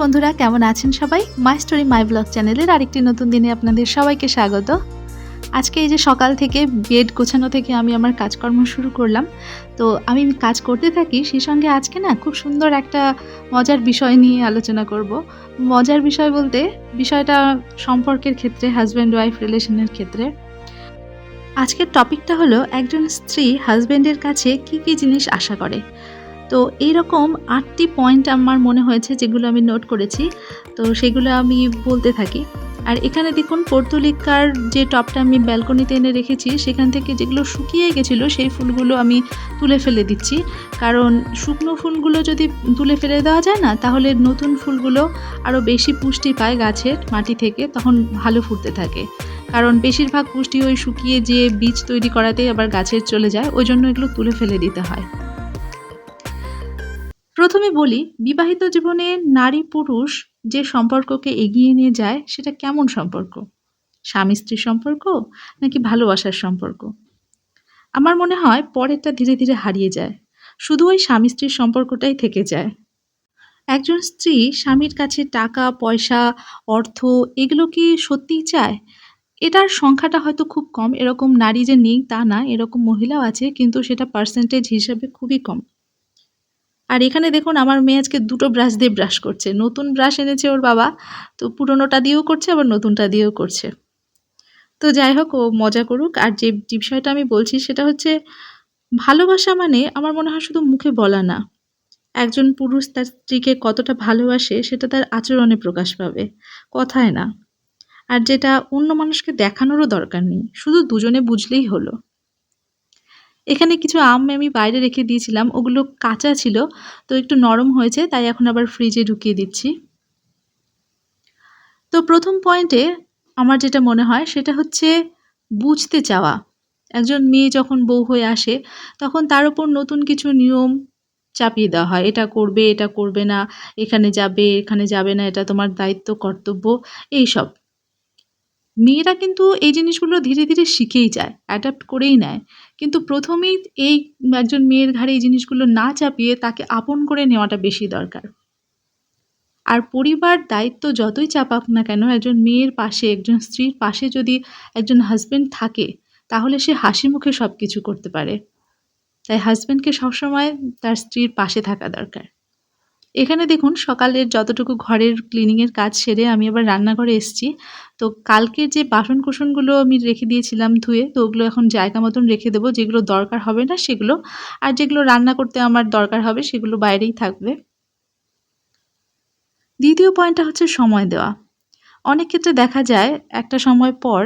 বন্ধুরা, কেমন আছেন সবাই? মাই স্টোরি মাই ব্লগ চ্যানেলের আরেকটি নতুন দিনে আপনাদের সবাইকে স্বাগত। আজকে এই যে সকাল থেকে বেড গোছানো থেকে আমি আমার কাজকর্ম শুরু করলাম। তো আমি কাজ করতে থাকি, সেই সঙ্গে আজকে না খুব সুন্দর একটা মজার বিষয় নিয়ে আলোচনা করব। মজার বিষয় বলতে বিষয়টা সম্পর্কের ক্ষেত্রে হাজব্যান্ড ওয়াইফ রিলেশনের ক্ষেত্রে। আজকের টপিকটা হলো, একজন স্ত্রী হাজব্যান্ডের কাছে কি কি জিনিস আশা করে? তো এইরকম আটটি পয়েন্ট আমার মনে হয়েছে যেগুলো আমি নোট করেছি। তো সেগুলো আমি বলতে থাকি। আর এখানে দেখুন, পর্তুলিকার যে টপটা আমি ব্যালকনিতে এনে রেখেছি, সেখান থেকে যেগুলো শুকিয়ে গেছিল, সেই ফুলগুলো আমি তুলে ফেলে দিচ্ছি। কারণ শুকনো ফুলগুলো যদি তুলে ফেলে দেওয়া যায় না, তাহলে নতুন ফুলগুলো আরও বেশি পুষ্টি পায় গাছের মাটি থেকে, তখন ভালো ফুটতে থাকে। কারণ বেশিরভাগ পুষ্টি ওই শুকিয়ে যে বীজ তৈরি করাতেই আবার গাছের চলে যায়, ওই জন্য এগুলো তুলে ফেলে দিতে হয়। প্রথমে বলি, বিবাহিত জীবনে নারী পুরুষ যে সম্পর্ককে এগিয়ে নিয়ে যায়, সেটা কেমন সম্পর্ক? স্বামী স্ত্রীর সম্পর্ক নাকি ভালোবাসার সম্পর্ক? আমার মনে হয় পরেরটা ধীরে ধীরে হারিয়ে যায়। শুধু ওই স্বামী স্ত্রীর সম্পর্কটাই থেকে যায়। একজন স্ত্রী স্বামীর কাছে টাকা, পয়সা, অর্থ, এগুলো কি সত্যিই চায়? এটার সংখ্যাটা হয়তো খুব কম। এরকম নারী যে নেই তা না, এরকম মহিলাও আছে, কিন্তু সেটা পার্সেন্টেজ হিসাবে খুবই কম। আর এখানে দেখুন আমার মেয়ে আজকে দুটো ব্রাশ দিয়ে ব্রাশ করছে। নতুন ব্রাশ এনেছে ওর বাবা, তো পুরোনোটা দিয়েও করছে, আবার নতুনটা দিয়েও করছে। তো যাই হোক, ও মজা করুক। আর যে বিষয়টা আমি বলছি সেটা হচ্ছে, ভালোবাসা মানে আমার মনে হয় শুধু মুখে বলা না। একজন পুরুষ তার স্ত্রীকে কতটা ভালোবাসে সেটা তার আচরণে প্রকাশ পাবে, কথায় না। আর যেটা অন্য মানুষকে দেখানোরও দরকার নেই, শুধু দুজনে বুঝলেই হলো। এখানে কিছু আম আমি বাইরে রেখে দিয়েছিলাম, ওগুলো কাঁচা ছিল, তো একটু নরম হয়েছে, তাই এখন আবার ফ্রিজে ঢুকিয়ে দিচ্ছি। তো প্রথম পয়েন্টে আমার যেটা মনে হয়, সেটা হচ্ছে বুঝতে চাওয়া। একজন মেয়ে যখন বউ হয়ে আসে, তখন তার উপর নতুন কিছু নিয়ম চাপিয়ে দেওয়া হয়, এটা করবে এটা করবে না, এখানে যাবে এখানে যাবে না, এটা তোমার দায়িত্ব, কর্তব্য, এইসব। মেয়েরা কিন্তু এই জিনিসগুলো ধীরে ধীরে শিখেই যায় অ্যাডাপ্ট করেই নেয়। কিন্তু প্রথমেই এই একজন মেয়ের ঘাড়ে এই জিনিসগুলো না চাপিয়ে তাকে আপন করে নেওয়াটা বেশি দরকার। আর পরিবার দায়িত্ব যতই চাপাক না কেন, একজন মেয়ের পাশে, একজন স্ত্রীর পাশে যদি একজন হাজব্যান্ড থাকে, তাহলে সে হাসি মুখে সব কিছু করতে পারে। তাই হাজব্যান্ডকে সবসময় তার স্ত্রীর পাশে থাকা দরকার। এখানে দেখুন, সকালের যতটুকু ঘরের ক্লিনিংয়ের কাজ সেরে আমি আবার রান্নাঘরে এসেছি। তো কালকের যে বাসন কুসনগুলো আমি রেখে দিয়েছিলাম ধুয়ে, তো ওগুলো এখন জায়গা মতন রেখে দেবো। যেগুলো দরকার হবে না সেগুলো, আর যেগুলো রান্না করতে আমার দরকার হবে সেগুলো বাইরেই থাকবে। দ্বিতীয় পয়েন্টটা হচ্ছে সময় দেওয়া। অনেক ক্ষেত্রে দেখা যায়, একটা সময় পর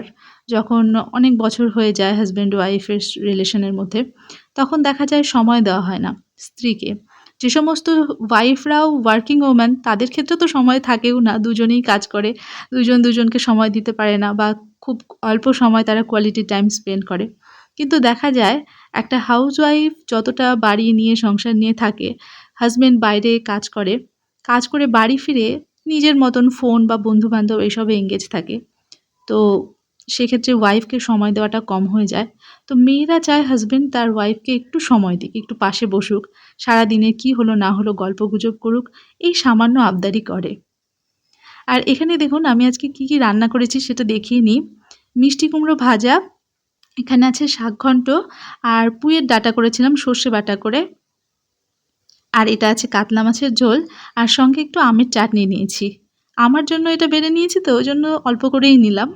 যখন অনেক বছর হয়ে যায় হাজব্যান্ড ওয়াইফের রিলেশনের মধ্যে, তখন দেখা যায় সময় দেওয়া হয় না স্ত্রীকে। যে সমস্ত ওয়াইফরাও ওয়ার্কিং ওম্যান তাদের ক্ষেত্রে তো সময় থাকেও না। দুজনেই কাজ করে। দুজন দুজনকে সময় দিতে পারে না বা খুব অল্প সময় তারা কোয়ালিটি টাইম স্পেন্ড করে। কিন্তু দেখা যায়, একটা হাউস ওয়াইফ যতটা বাড়ি নিয়ে, সংসার নিয়ে থাকে হাজব্যান্ড বাইরে কাজ করে কাজ করে বাড়ি ফিরে নিজের মতন ফোন বা বন্ধুবান্ধব এসবে এঙ্গেজ থাকে। তো সেক্ষেত্রে ওয়াইফকে সময় দেওয়াটা কম হয়ে যায়। তো মেয়েরা চায় হাজব্যান্ড তার ওয়াইফকে একটু সময় দিক, একটু পাশে বসুক সারাদিনে কি হলো না হলো গল্প গুজব করুক, এই সামান্য আবদারি করে। আর এখানে দেখুন, আমি আজকে কি কি রান্না করেছি সেটা দেখিয়ে নিই। মিষ্টি কুমড়ো ভাজা, এখানে আছে শাক ঘন্ট, আর পুয়ের ডাটা করেছিলাম সর্ষে বাটা করে। আর এটা আছে কাতলা মাছের ঝোল, আর সঙ্গে একটু আমের চাটনি নিয়েছি। আমার জন্য এটা বেড়ে নিয়েছি তো, ওই জন্য অল্প করেই নিলাম।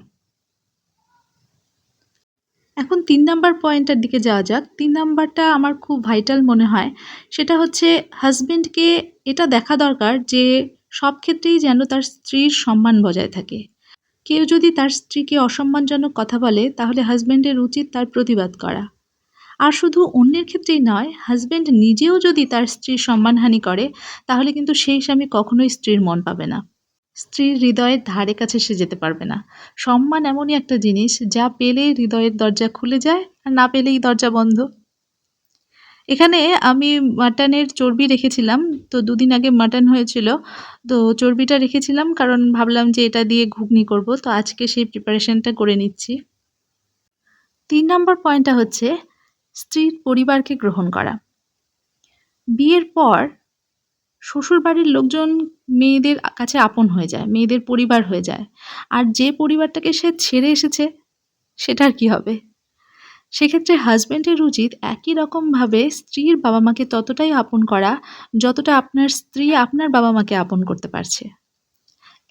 এখন তিন নাম্বার পয়েন্টের দিকে যাওয়া যাক। তিন নাম্বারটা আমার খুব ভাইটাল মনে হয়। সেটা হচ্ছে হাজব্যান্ডকে এটা দেখা দরকার যে সব ক্ষেত্রেই যেন তার স্ত্রীর সম্মান বজায় থাকে। কেউ যদি তার স্ত্রীকে অসম্মানজনক কথা বলে, তাহলে হাজব্যান্ডের উচিত তার প্রতিবাদ করা। আর শুধু অন্যের ক্ষেত্রেই নয় হাজব্যান্ড নিজেও যদি তার স্ত্রীর সম্মানহানি করে, তাহলে কিন্তু সেই স্বামী কখনোই স্ত্রীর মন পাবে না। স্ত্রীর হৃদয়ের ধারে কাছে সে যেতে পারবে না। সম্মান এমনই একটা জিনিস যা পেলে হৃদয়ের দরজা খুলে যায় আর না পেলেই দরজা বন্ধ। এখানে আমি মাটনের চর্বি রেখেছিলাম, তো দুদিন আগে মাটন হয়েছিল। তো চর্বিটা রেখেছিলাম কারণ ভাবলাম যে এটা দিয়ে ঘুগনি করব, তো আজকে সেই প্রিপারেশনটা করে নিচ্ছি। তিন নম্বর পয়েন্টটা হচ্ছে স্ত্রীর পরিবারকে গ্রহণ করা। বিয়ের পর শ্বশুরবাড়ির লোকজন মেয়েদের কাছে আপন হয়ে যায়, মেয়েদের পরিবার হয়ে যায়। আর যে পরিবারটাকে সে ছেড়ে এসেছে সেটার কি হবে? সেক্ষেত্রে হাজব্যান্ডের উচিত একই রকমভাবে স্ত্রীর বাবা মাকে ততটাই আপন করা, যতটা আপনার স্ত্রী আপনার বাবা মাকে আপন করতে পারছে।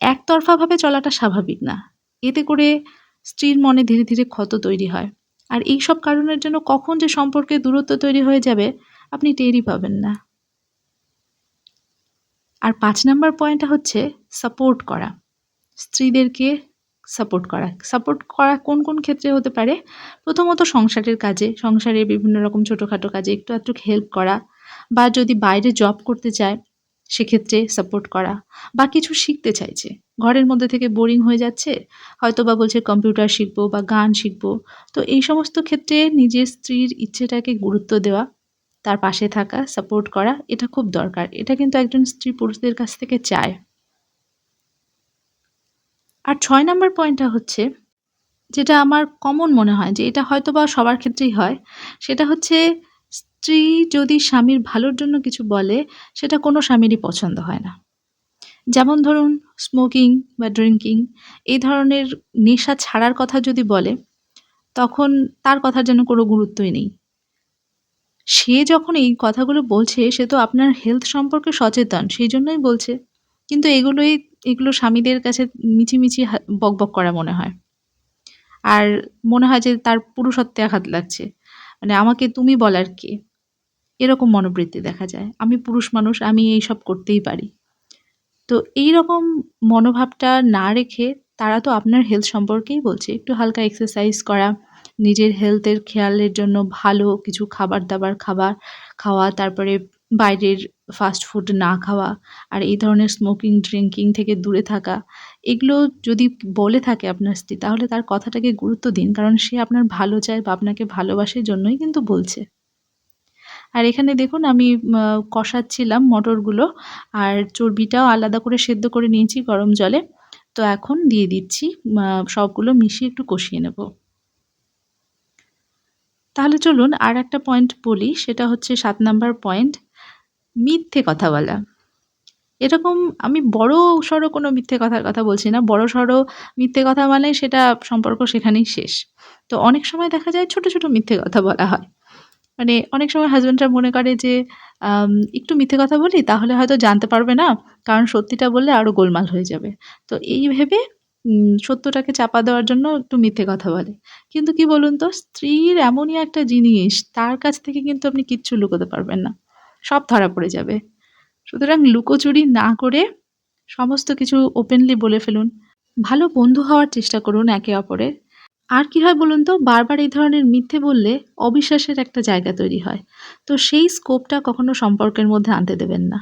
একতরফাভাবে চলাটা স্বাভাবিক না। এতে করে স্ত্রীর মনে ধীরে ধীরে ক্ষত তৈরি হয়। আর এই সব কারণের জন্য কখন যে সম্পর্কে দূরত্ব তৈরি হয়ে যাবে, আপনি টেরই পাবেন না। আর পাঁচ নাম্বার পয়েন্টটা হচ্ছে সাপোর্ট করা। স্ত্রীদেরকে সাপোর্ট করা। সাপোর্ট করা কোন কোন ক্ষেত্রে হতে পারে? প্রথমত সংসারের কাজে। সংসারে বিভিন্ন রকম ছোটোখাটো কাজে একটু একটু হেল্প করা বা যদি বাইরে জব করতে চায়, সেক্ষেত্রে সাপোর্ট করা বা কিছু শিখতে চাইছে। ঘরের মধ্যে থেকে বোরিং হয়ে যাচ্ছে হয়তো বা বলছে কম্পিউটার শিখব বা গান শিখব। তো এই সমস্ত ক্ষেত্রে নিজের স্ত্রীর ইচ্ছেটাকে গুরুত্ব দেওয়া তার পাশে থাকা সাপোর্ট করা, এটা খুব দরকার। এটা কিন্তু একজন স্ত্রী পুরুষদের কাছ থেকে চায়। আর ছয় নম্বর পয়েন্টটা হচ্ছে, যেটা আমার কমন মনে হয়, যে এটা হয়তো বা সবার ক্ষেত্রেই হয়, সেটা হচ্ছে স্ত্রী যদি স্বামীর ভালোর জন্য কিছু বলে, সেটা কোনো স্বামীরই পছন্দ হয় না। যেমন ধরুন স্মোকিং বা ড্রিঙ্কিং এই ধরনের নেশা ছাড়ার কথা যদি বলে, তখন তার কথার যেন কোনো গুরুত্বই নেই। সে যখন এই কথাগুলো বলছে, সে তো আপনার হেলথ সম্পর্কে সচেতন সেই জন্যই বলছে। কিন্তু এগুলোই, এগুলো স্বামীদের কাছে মিছিমিছি বকবক করা মনে হয়। আর মনে হয় যে তার পুরুষত্বে আঘাত লাগছে। মানে আমাকে তুমি বলার কে? এরকম মনোবৃত্তি দেখা যায়। আমি পুরুষ মানুষ, আমি এই সব করতেই পারি। তো এই রকম মনোভাবটা না রেখে তারা তো আপনার হেলথ সম্পর্কেই বলছে। একটু হালকা এক্সারসাইজ করা নিজের হেলথের খেয়ালের জন্য ভালো কিছু খাবার দাবার খাবার খাওয়া, তারপরে বাইরের ফাস্ট ফুড না খাওয়া আর এই ধরনের স্মোকিং ড্রিঙ্কিং থেকে দূরে থাকা, এগুলো যদি বলে থাকে আপনার স্ত্রী তাহলে তার কথাটাকে গুরুত্ব দিন কারণ সে আপনার ভালো চায় বা আপনাকে ভালোবাসার জন্যই কিন্তু বলছে। আর এখানে দেখুন আমি কষাচ্ছিলাম মটরগুলো আর চর্বিটাও আলাদা করে সেদ্ধ করে নিয়েছি গরম জলে। তো এখন দিয়ে দিচ্ছি সবগুলো মিশিয়ে একটু কষিয়ে নেব। তাহলে চলুন আর একটা পয়েন্ট বলি, সেটা হচ্ছে সাত নাম্বার পয়েন্ট মিথ্যে কথা বলা। এরকম আমি বড় সড়ো কোনো মিথ্যে কথার কথা বলছি না, বড় সড়ো মিথ্যে কথা মানে সেটা সম্পর্ক সেখানেই শেষ। তো অনেক সময় দেখা যায় ছোট ছোট মিথ্যে কথা বলা হয়। মানে অনেক সময় হাজব্যান্ডরা মনে করে যে একটু মিথ্যে কথা বলি তাহলে হয়তো জানতে পারবে না, কারণ সত্যিটা বললে আরও গোলমাল হয়ে যাবে। তো এই ভেবে সত্যটাকে চাপা দেওয়ার জন্য একটু মিথ্যে কথা বলে। কিন্তু কি বলুন তো, স্ত্রীর এমনই একটা জিনিস, তার কাছ থেকে কিন্তু আপনি কিচ্ছু লুকোতে পারবেন না। সব ধরা পড়ে যাবে। সুতরাং লুকোচুরি না করে সমস্ত কিছু ওপেনলি বলে ফেলুন। ভালো বন্ধু হওয়ার চেষ্টা করুন একে অপরের। আর কি হয় বলুন তো, বারবার এই ধরনের মিথ্যে বললে অবিশ্বাসের একটা জায়গা তৈরি হয়। তো সেই স্কোপটা কখনো সম্পর্কের মধ্যে আনতে দেবেন না।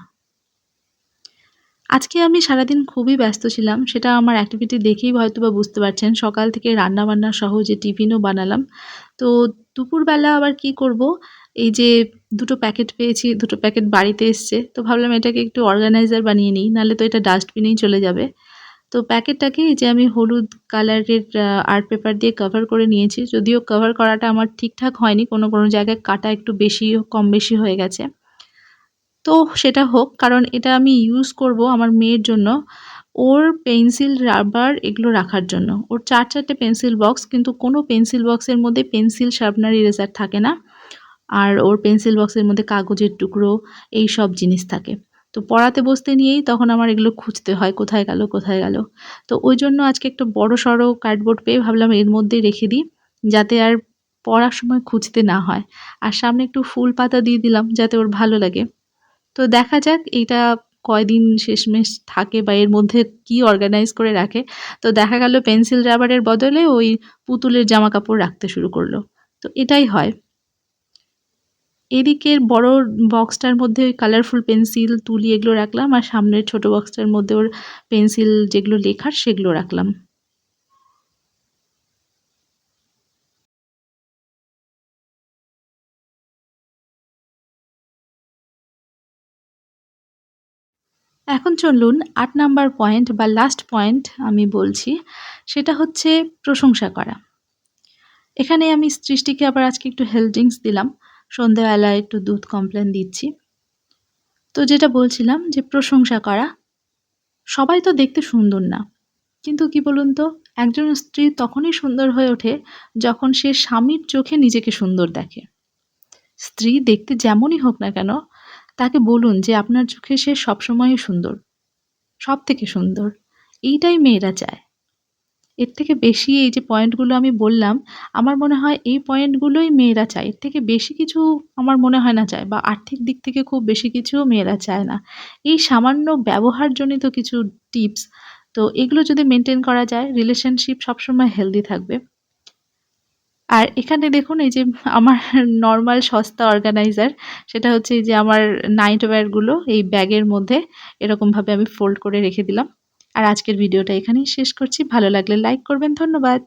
আজকে আমি সারাদিন খুবই ব্যস্ত ছিলাম, সেটা আমার অ্যাক্টিভিটি দেখেই হয়তো বা বুঝতে পারছেন। সকাল থেকে রান্নাবান্না সহ যে টিফিনও বানালাম। তো দুপুরবেলা আবার কি করব? এই যে দুটো প্যাকেট পেয়েছি, দুটো প্যাকেট বাড়িতে এসছে। তো ভাবলাম এটাকে একটু অর্গানাইজার বানিয়ে নিই, নাহলে তো এটা ডাস্টবিনেই চলে যাবে। তো প্যাকেটটাকে যে আমি হলুদ কালারের আর্ট পেপার দিয়ে কভার করে নিয়েছি। যদিও কভার করাটা আমার ঠিকঠাক হয়নি, কোনো কোনো জায়গায় কাটা একটু বেশি কম বেশি হয়ে গেছে। তো সেটা হোক, কারণ এটা আমি ইউজ করব আমার মেয়ের জন্য। ওর পেন্সিল, রাবার এগুলো রাখার জন্য। ওর চার চারটে পেন্সিল বক্স, কিন্তু কোনো পেন্সিল বক্সের মধ্যে পেন্সিল শার্পনার ইরেজার থাকে না। আর ওর পেন্সিল বক্সের মধ্যে কাগজের টুকরো, এই সব জিনিস থাকে। তো পড়াতে বসতে নিয়েই তখন আমার এগুলো খুঁজতে হয়, কোথায় গেল কোথায় গেল। তো ওই জন্য আজকে একটা বড় সড়ো কার্ডবোর্ড পেয়ে ভাবলাম এর মধ্যেই রেখে দিই, যাতে আর পড়ার সময় খুঁজতে না হয়। আর সামনে একটু ফুল পাতা দিয়ে দিলাম, যাতে ওর ভালো লাগে। তো দেখা যাক এইটা কয়দিন শেষমেশ থাকে বা এর মধ্যে কি অর্গানাইজ করে রাখে। তো দেখা গেল পেন্সিল রাবারের বদলে ওই পুতুলের জামা কাপড় রাখতে শুরু করল। তো এটাই হয়। এদিকের বড় বক্সটার মধ্যে ওই কালারফুল পেন্সিল তুলি এগুলো রাখলাম আর সামনের ছোট বক্সটার মধ্যে ওর পেন্সিল যেগুলো লেখার সেগুলো রাখলাম। এখন চলুন আট নাম্বার পয়েন্ট বা লাস্ট পয়েন্ট আমি বলছি, সেটা হচ্ছে প্রশংসা করা এখানে আমি সৃষ্টিকে আবার আজকে একটু হেলথ ড্রিঙ্কস দিলাম সন্ধ্যেবেলায় একটু দুধ কমপ্লেন দিচ্ছি তো যেটা বলছিলাম যে প্রশংসা করা। সবাই তো দেখতে সুন্দর না। কিন্তু কি বলুন তো, একজন স্ত্রী তখনই সুন্দর হয়ে ওঠে যখন সে স্বামীর চোখে নিজেকে সুন্দর দেখে। স্ত্রী দেখতে যেমনই হোক না কেন তাকে বলুন যে আপনার চোখে সে সবসময়ই সুন্দর। সব থেকে সুন্দর। এইটাই মেয়েরা চায়। এর থেকে বেশি এই যে পয়েন্টগুলো আমি বললাম, আমার মনে হয় এই পয়েন্টগুলোই মেয়েরা চায়। এর থেকে বেশি কিছু আমার মনে হয় না চায় বা আর্থিক দিক থেকে খুব বেশি কিছুও মেয়েরা চায় না। এই সামান্য ব্যবহারজনিত কিছু টিপস তো এগুলো যদি মেনটেন করা যায় রিলেশনশিপ সবসময় হেলদি থাকবে। আর এখানে দেখুন, এই যে আমার নর্মাল সস্তা অর্গানাইজার সেটা হচ্ছে এই যে আমার নাইট ওয়্যারগুলো এই ব্যাগের মধ্যে এরকমভাবে আমি ফোল্ড করে রেখে দিলাম। আর আজকের ভিডিওটা এখানেই শেষ করছি। ভালো লাগলে লাইক করবেন। ধন্যবাদ।